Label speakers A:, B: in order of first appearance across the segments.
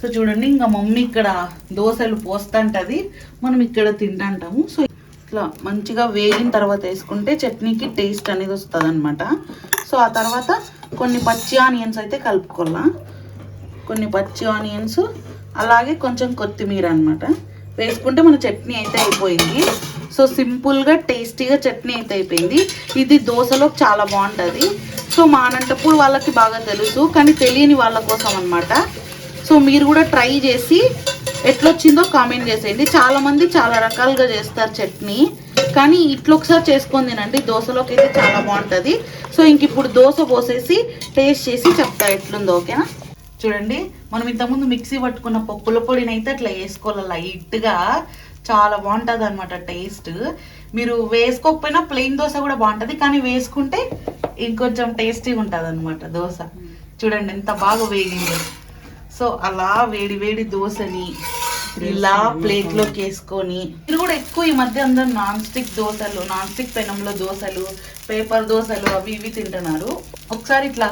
A: So చూడండి ఇంకా mummy ఇక్కడ దోశలు పోస్తుంటది మనం ఇక్కడ తింటాంటాము. సో ఇట్లా మంచిగా వేగిన తర్వాత వేసుకుంటే చట్నీకి టేస్ట్ అనేది వస్తుంది అనమాట సో ఆ తర్వాత కొన్ని పచ్చి ఆనియన్స్ అయితే కలుపుకోవాలా. కొన్ని పచ్చి ఆనియన్స్ అలాగే కొంచెం కొత్తిమీర అనమాట వేసుకుంటే మన చట్నీ అయితే అయిపోయింది. సో సింపుల్గా టేస్టీగా చట్నీ అయితే అయిపోయింది. ఇది దోశలో చాలా బాగుంటుంది. సో మా అనంతపూర్ వాళ్ళకి బాగా తెలుసు కానీ తెలియని వాళ్ళ కోసం అనమాట సో మీరు కూడా ట్రై చేసి ఎట్లొచ్చిందో కామెంట్ చేసేయండి. చాలా మంది చాలా రకాలుగా చేస్తారు చట్నీ కానీ ఇట్లా ఒకసారి చేసుకొని తినండి. దోశలోకి అయితే చాలా బాగుంటుంది. సో ఇంక ఇప్పుడు దోశ పోసేసి టేస్ట్ చేసి చెప్తా ఎట్లుందో ఓకేనా? చూడండి మనం ఇంతకుముందు మిక్సీ పట్టుకున్న పప్పుల పొడిని అయితే అట్లా వేసుకోవాలి లైట్గా. చాలా బాగుంటుంది అనమాట టేస్ట్. మీరు వేసుకోకపోయినా ప్లెయిన్ దోశ కూడా బాగుంటుంది కానీ వేసుకుంటే ఇంకొంచెం టేస్టీగా ఉంటుంది అనమాట దోశ చూడండి ఎంత బాగా వేగింది. సో అలా వేడి వేడి దోశని ఇలా ప్లేట్లోకి వేసుకొని మీరు కూడా ఎక్కువ ఈ మధ్య అందరు నాన్ స్టిక్ దోశలు నాన్ స్టిక్ పెనంలో దోశలు పేపర్ దోశలు అవి ఇవి తింటున్నారు. ఒకసారి ఇట్లా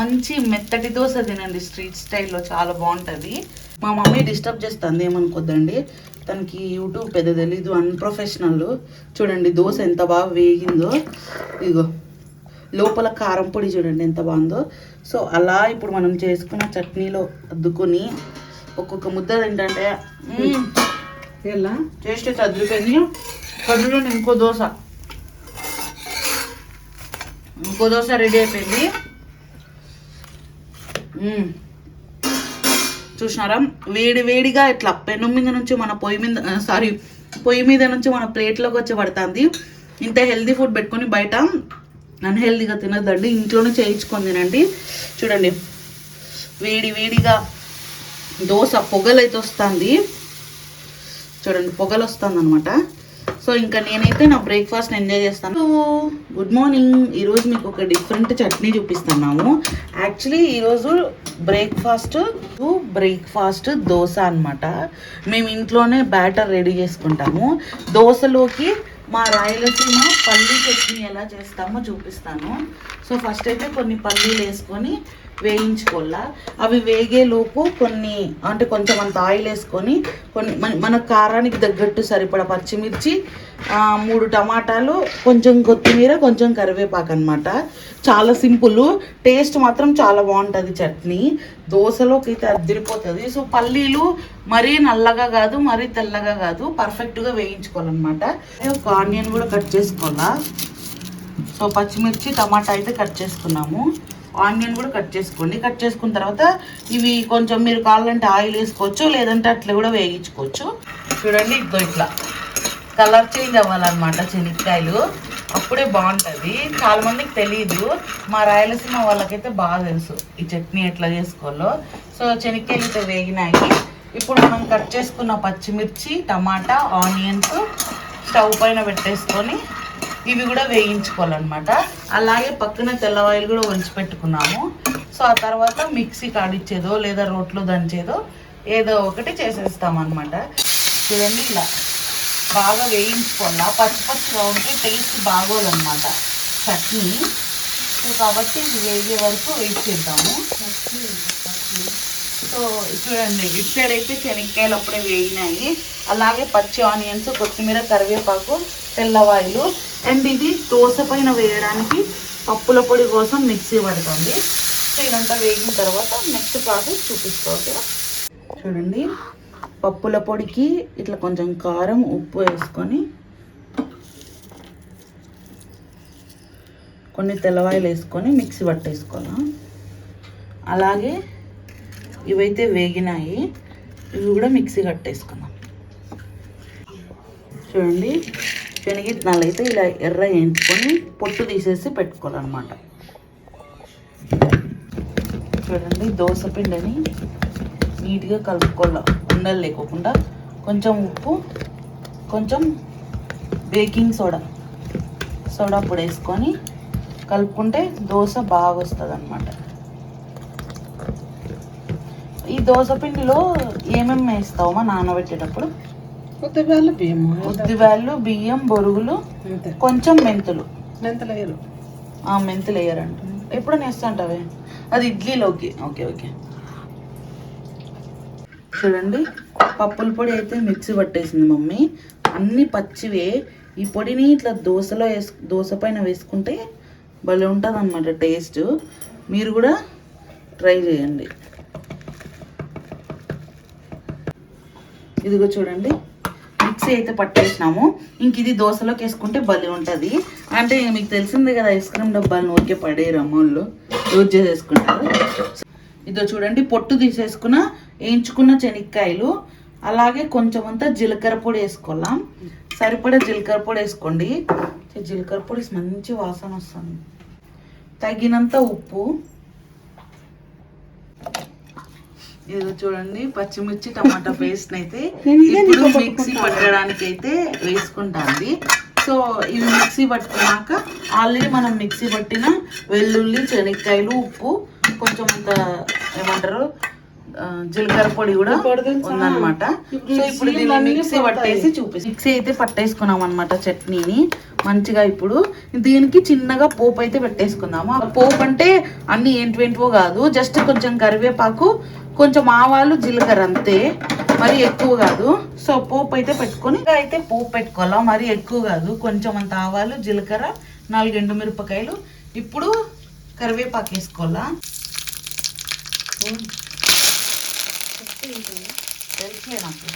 A: మంచి మెత్తటి దోశ తినండి స్ట్రీట్ స్టైల్లో చాలా బాగుంటుంది. మా మమ్మీ డిస్టర్బ్ చేస్తుంది ఏమనుకోద్దండి. తనకి యూట్యూబ్ పెద్ద తెలీదు అన్ప్రొఫెషనల్ చూడండి దోశ ఎంత బాగా వేగిందో. ఇగో లోపల కారం పొడి చూడండి ఎంత బాగుందో. సో అలా ఇప్పుడు మనం చేసుకున్న చట్నీలో అద్దుకొని ఒక్కొక్క ముద్ద మ్మ్,
B: ఎలా?
A: టేస్ట్ అయితే అదిరిపోయింది కడులో ఇంకో దోశ. ఇంకో దోశ రెడీ అయిపోయింది. చూసినారా? వేడి వేడిగా ఇట్లా పెను మీద నుంచి మన పొయ్యి మీద సారీ పొయ్యి మీద నుంచి మన ప్లేట్లోకి వచ్చి పడుతుంది. ఇంత హెల్దీ ఫుడ్ పెట్టుకొని బయట అన్హెల్దీగా తినద్దండి. ఇంట్లోనే చేయించుకొని తినండి. చూడండి. వేడి వేడిగా దోశ పొగలైతే వస్తుంది. చూడండి పొగలు వస్తుంది అనమాట సో ఇంకా నేనైతే నా బ్రేక్ఫాస్ట్ ఎంజాయ్ చేస్తాను. గుడ్ మార్నింగ్ ఈరోజు మీకు ఒక డిఫరెంట్ చట్నీ చూపిస్తున్నాము. యాక్చువల్లీ ఈరోజు బ్రేక్ఫాస్ట్ బ్రేక్ఫాస్ట్ దోశ అన్నమాట. మేము ఇంట్లోనే బ్యాటర్ రెడీ చేసుకుంటాము. దోశలోకి మా రాయలసీమ పల్లీ చట్నీ ఎలా చేస్తామో చూపిస్తాను. సో ఫస్ట్ అయితే కొన్ని పల్లీలు వేసుకొని వేయించుకోవాలా? అవి వేగేలోపు కొన్ని అంటే కొంచెం అంత ఆయిల్ వేసుకొని కొన్ని మన మన కారానికి తగ్గట్టు సరిపడా పచ్చిమిర్చి మూడు టమాటాలు కొంచెం కొత్తిమీర కొంచెం కరివేపాకు అనమాట చాలా సింపుల్. టేస్ట్ మాత్రం చాలా బాగుంటుంది చట్నీ. దోశలోకి అయితే అద్దరిపోతుంది సో పల్లీలు మరీ నల్లగా కాదు మరీ తెల్లగా కాదు పర్ఫెక్ట్గా వేయించుకోవాలన్నమాట. ఒక ఆనియన్ కూడా కట్ చేసుకోవాలా? సో పచ్చిమిర్చి టమాటా అయితే కట్ చేసుకున్నాము. ఆనియన్ కూడా కట్ చేసుకోండి. కట్ చేసుకున్న తర్వాత ఇవి కొంచెం మీరు కావాలంటే ఆయిల్ వేసుకోవచ్చు లేదంటే అట్లా కూడా వేయించుకోవచ్చు. చూడండి ఇద్దో ఇట్లా కలర్ చేంజ్ అవ్వాలన్నమాట శనక్కాయలు అప్పుడే బాగుంటుంది. చాలామందికి తెలియదు మా రాయలసీమ వాళ్ళకైతే బాగా తెలుసు ఈ చట్నీ ఎట్లా చేసుకోవాలో. సో శనక్కాయలు అయితే వేగినాయి. ఇప్పుడు మనం కట్ చేసుకున్న పచ్చిమిర్చి టమాటా ఆనియన్స్ స్టవ్ పైన పెట్టేసుకొని ఇవి కూడా వేయించుకోవాలన్నమాట. అలాగే పక్కన తెల్లవాయిలు కూడా వంచి పెట్టుకున్నాము. సో ఆ తర్వాత మిక్సీ కాడిచ్చేదో లేదా రోట్లో దంచేదో ఏదో ఒకటి చేసేస్తామన్నమాట. చూడండి ఇలా బాగా వేయించుకోవాలా? పచ్చి పచ్చిగా ఉంటే టేస్ట్ బాగోదన్నమాట. చట్నీ. సో కాబట్టి ఇది వేగే వరకు వెయిట్ చేద్దాము. సో చూడండి ఇటు సైడ్ అయితే శనక్కాయలు అప్పుడే వేగినాయి. అలాగే పచ్చి ఆనియన్స్ కొత్తిమీర కరివేపాకు తెల్లవాయిలు. అండ్ ఇది దోశ పైన వేయడానికి పప్పుల పొడి కోసం మిక్సీ పడుతుంది. సో ఇదంతా వేగిన తర్వాత నెక్స్ట్ ప్రాసెస్ చూపిస్తుంది చూడండి. పప్పుల పొడికి ఇట్లా కొంచెం కారం ఉప్పు వేసుకొని కొన్ని తెల్లవాయిలు వేసుకొని మిక్సీ పట్టేసుకోవాలా. అలాగే ఇవైతే వేగినాయి ఇవి కూడా మిక్సీ కట్టేసుకుందాం. చూడండి. శనగిత్తనాలు అయితే ఇలా ఎర్ర వేయించుకొని పొట్టు తీసేసి పెట్టుకోవాలన్నమాట. చూడండి దోశ పిండిని నీట్గా కలుపుకోవాలి ఉండలు లేకోకుండా. కొంచెం ఉప్పు కొంచెం బేకింగ్ సోడా సోడా పొడి వేసుకొని కలుపుకుంటే దోశ బాగా వస్తుంది అనమాట ఈ దోశ పిండిలో ఏమేమి వేస్తావమ్మా నానబెట్టేటప్పుడు
B: కొత్త వేళ్ళ బియ్యము
A: ఉద్దివాళ్ళు బియ్యం బొరుగులు కొంచెం మెంతులు.
B: మెంతలు వేయరు.
A: ఆ మెంతులు వేయరంట. ఎప్పుడు వేస్తుంటావే అది ఇడ్లీలోకి. Okay okay. చూడండి పప్పుల పొడి అయితే మిక్సీ పట్టేసింది మమ్మీ. అన్ని పచ్చివే. ఈ పొడిని ఇట్లా దోశలో వేసు దోశ పైన వేసుకుంటే భలే ఉంటుంది అనమాట టేస్ట్. మీరు కూడా ట్రై చేయండి. ఇదిగో చూడండి మిక్సీ అయితే పట్టేసినాము. ఇంక ఇది దోశలోకి వేసుకుంటే భలే ఉంటుంది. అంటే మీకు తెలిసిందే కదా ఐస్ క్రీమ్ డబ్బాలను ఊరికే పడేయరు అమ్మోళ్ళు. యూజ్ చేసేసుకుంటారు ఇదో చూడండి పొట్టు తీసేసుకున్న వేయించుకున్న శనక్కాయలు అలాగే కొంచెం అంతా జీలకర్ర పొడి వేసుకోవాలా. సరిపడా జీలకర్ర పొడి వేసుకోండి. జీలకర్ర పొడి మంచి వాసన వస్తుంది. తగినంత ఉప్పు. ఇది చూడండి పచ్చిమిర్చి టమాటా పేస్ట్ అయితే ఇప్పుడు మిక్సీ పట్టడానికి అయితే వేసుకుంటాంది సో ఇవి మిక్సీ పట్టుకున్నాక ఆల్రెడీ మనం మిక్సీ పట్టిన వెల్లుల్లి శనక్కాయలు ఉప్పు కొంచెం అంత ఏమంటారు జీలకర్ర పొడి కూడా ఉందన్నమాట. సో ఇప్పుడు దీన్ని మిక్సీ పట్టేసి చూపిస్తాం. మిక్సీ అయితే పట్టేసుకున్నాం అనమాట చట్నీని. మంచిగా ఇప్పుడు దీనికి చిన్నగా పోపు అయితే పెట్టేసుకుందాము. పోపు అంటే అన్ని ఏంటివేంటివో కాదు జస్ట్ కొంచెం కరివేపాకు కొంచెం ఆవాలు జీలకర్ర అంతే. మరి ఎక్కువ కాదు. సో పోపు అయితే పెట్టుకొని అయితే పోపు పెట్టుకోవాలా? మరి ఎక్కువ కాదు. కొంచెం అంత ఆవాలు జీలకర్ర నాలుగు ఎండు మిరపకాయలు. ఇప్పుడు కరివేపాకు వేసుకోవాలా? నాకు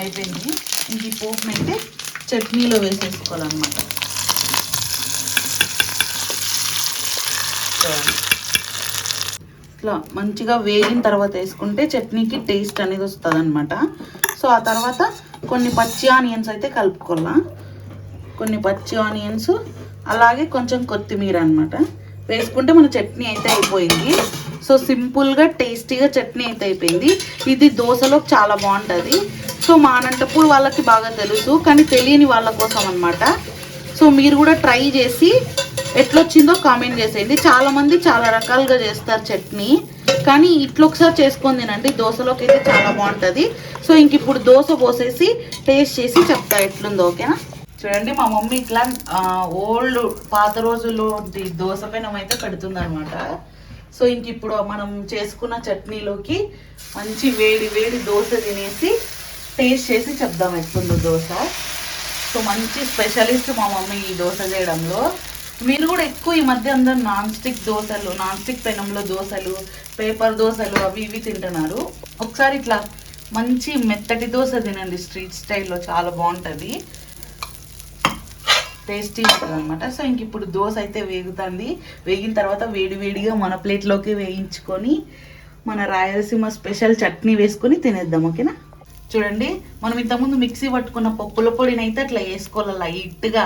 A: అయిపోయింది. ఇంక ఈ పోపు అయితే చట్నీలో వేసేసుకోవాలన్నమాట. చూడండి. ఇట్లా మంచిగా వేగిన తర్వాత వేసుకుంటే చట్నీకి టేస్ట్ అనేది వస్తుంది అనమాట సో ఆ తర్వాత కొన్ని పచ్చి ఆనియన్స్ అయితే కలుపుకోవాలా. కొన్ని పచ్చి ఆనియన్స్ అలాగే కొంచెం కొత్తిమీర అనమాట వేసుకుంటే మన చట్నీ అయితే అయిపోయింది. సో సింపుల్గా టేస్టీగా చట్నీ అయితే అయిపోయింది. ఇది దోశలో చాలా బాగుంటుంది. సో మా అనంతపూర్ వాళ్ళకి బాగా తెలుసు కానీ తెలియని వాళ్ళ కోసం అనమాట సో మీరు కూడా ట్రై చేసి ఎట్లొచ్చిందో కామెంట్ చేసేయండి. చాలా మంది చాలా రకాలుగా చేస్తారు చట్నీ. కానీ ఇట్లా ఒకసారి చేసుకొని తినండి. దోశలోకి అయితే చాలా బాగుంటుంది. సో ఇంక ఇప్పుడు దోశ పోసేసి టేస్ట్ చేసి చెప్తా ఎట్లుందో ఓకేనా? చూడండి మా మమ్మీ ఇట్లా ఓల్డ్ పాత రోజుల్లో దోశ పెనం అయితే పెడుతుంది అనమాట సో ఇంక ఇప్పుడు మనం చేసుకున్న చట్నీలోకి మంచి వేడి వేడి దోశ తినేసి టేస్ట్ చేసి చెప్దాం ఎట్లుందో దోశ. సో మంచి స్పెషలిస్ట్ మా మమ్మీ ఈ దోశ చేయడంలో. మీరు కూడా ఎక్కువ ఈ మధ్య అందరు నాన్ స్టిక్ దోశలు నాన్ స్టిక్ పెనంలో దోశలు పేపర్ దోశలు అవి ఇవి తింటున్నారు. ఒకసారి ఇట్లా మంచి మెత్తటి దోశ తినండి స్ట్రీట్ స్టైల్లో చాలా బాగుంటుంది. టేస్టీ ఉంటుంది అనమాట సో ఇంక ఇప్పుడు దోశ అయితే వేగుతుంది. వేగిన తర్వాత వేడి వేడిగా మన ప్లేట్లోకి వేయించుకొని మన రాయలసీమ స్పెషల్ చట్నీ వేసుకొని తినేద్దాం ఓకేనా? చూడండి మనం ఇంతకుముందు మిక్సీ పట్టుకున్న పప్పుల పొడిని అయితే అట్లా వేసుకోవాలి లైట్గా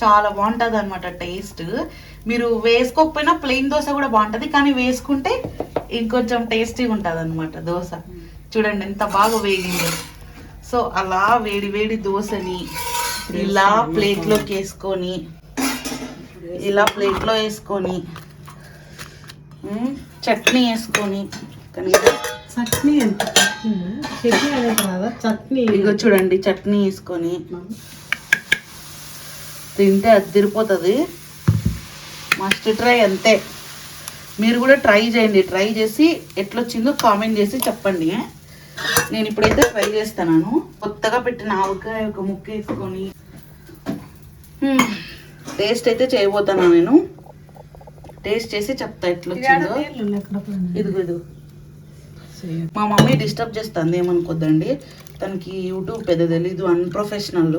A: చాలా బాగుంటుంది అనమాట టేస్ట్. మీరు వేసుకోకపోయినా ప్లెయిన్ దోశ కూడా బాగుంటుంది కానీ వేసుకుంటే ఇంకొంచెం టేస్టీగా ఉంటుంది అనమాట దోశ. చూడండి ఎంత బాగా వేగింది. సో అలా వేడి వేడి దోశని ఇలా ప్లేట్లోకి వేసుకొని ఇలా ప్లేట్లో వేసుకొని చట్నీ వేసుకొని
B: చట్నీ ఎంత చట్నీ
A: ఇగో చూడండి చట్నీ వేసుకొని. తింటే అదిరిపోతుంది మస్ట్ ట్రై అంతే. మీరు కూడా ట్రై చేయండి. ట్రై చేసి ఎట్లొచ్చిందో కామెంట్ చేసి చెప్పండి. నేను ఇప్పుడైతే ట్రై చేస్తున్నాను. కొత్తగా పెట్టిన ఆవకాయ ఒక ముక్క వేసుకొని. టేస్ట్ అయితే చేయబోతాను నేను. టేస్ట్ చేసి చెప్తా ఎట్లొచ్చిందో. ఇదిగో ఇదిగో. మా మమ్మీ డిస్టర్బ్ చేస్తుంది ఏమనుకోద్దండి. తనకి యూట్యూబ్ పెద్ద తెలీదు అన్ప్రొఫెషనల్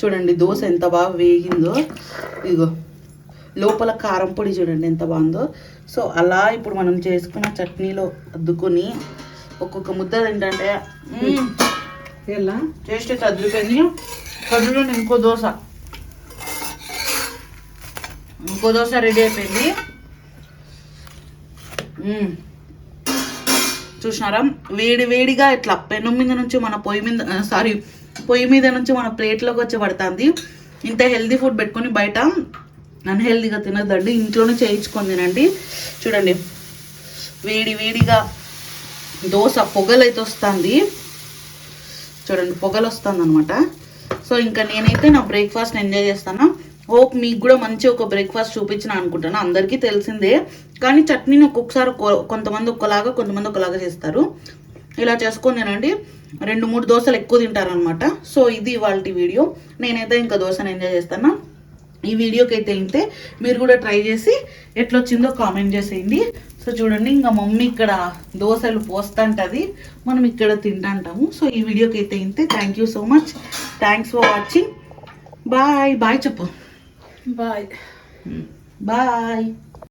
A: చూడండి దోశ ఎంత బాగా వేగిందో. ఇదిగో లోపల కారం పొడి చూడండి ఎంత బాగుందో. సో అలా ఇప్పుడు మనం చేసుకున్న చట్నీలో అద్దుకొని ఒక్కొక్క ముద్ద ఏంటంటే
B: ఎలా?
A: టేస్ట్ అయితే అదిరిపోయింది కడులో ఇంకో దోశ. ఇంకో దోశ రెడీ అయిపోయింది. చూసినారా? వేడి వేడిగా ఇట్లా పెనం మీద నుంచి మన పొయ్యి మీద సారీ పొయ్యి మీద నుంచి మన ప్లేట్లోకి వచ్చి పడుతుంది. ఇంత హెల్దీ ఫుడ్ పెట్టుకొని బయట అన్హెల్దీగా తినద్దండి. ఇంట్లోనే చేయించుకొని తినండి. చూడండి. వేడి వేడిగా దోశ పొగలైతే వస్తుంది. చూడండి పొగలు వస్తుంది అనమాట సో ఇంకా నేనైతే నా బ్రేక్ఫాస్ట్ ఎంజాయ్ చేస్తాను. హోప్ మీకు కూడా మంచి ఒక బ్రేక్ఫాస్ట్ చూపించిన అనుకుంటాను అందరికీ తెలిసిందే. కానీ చట్నీని ఒక్కొక్కసారి ఒక్కో- కొంతమంది ఒక్కలాగా కొంతమంది ఒకలాగా చేస్తారు. ఇలా చేసుకొని తినండి. రెండు మూడు దోశలు ఎక్కువ తింటారనమాట సో ఇది వాళ్ళ వీడియో. నేనైతే ఇంకా దోశను ఎంజాయ్ చేస్తాను? ఈ వీడియోకి అయితే ఇంతే. మీరు కూడా ట్రై చేసి ఎట్లొచ్చిందో కామెంట్ చేసేయండి. సో చూడండి ఇంకా మమ్మీ ఇక్కడ దోశలు పోస్తాంటది. మనం ఇక్కడ తింటాంటాము. సో ఈ వీడియోకి అయితే ఇంతే. Thank you so much thanks for watching bye bye చెప్పు
B: బాయ్
A: బాయ్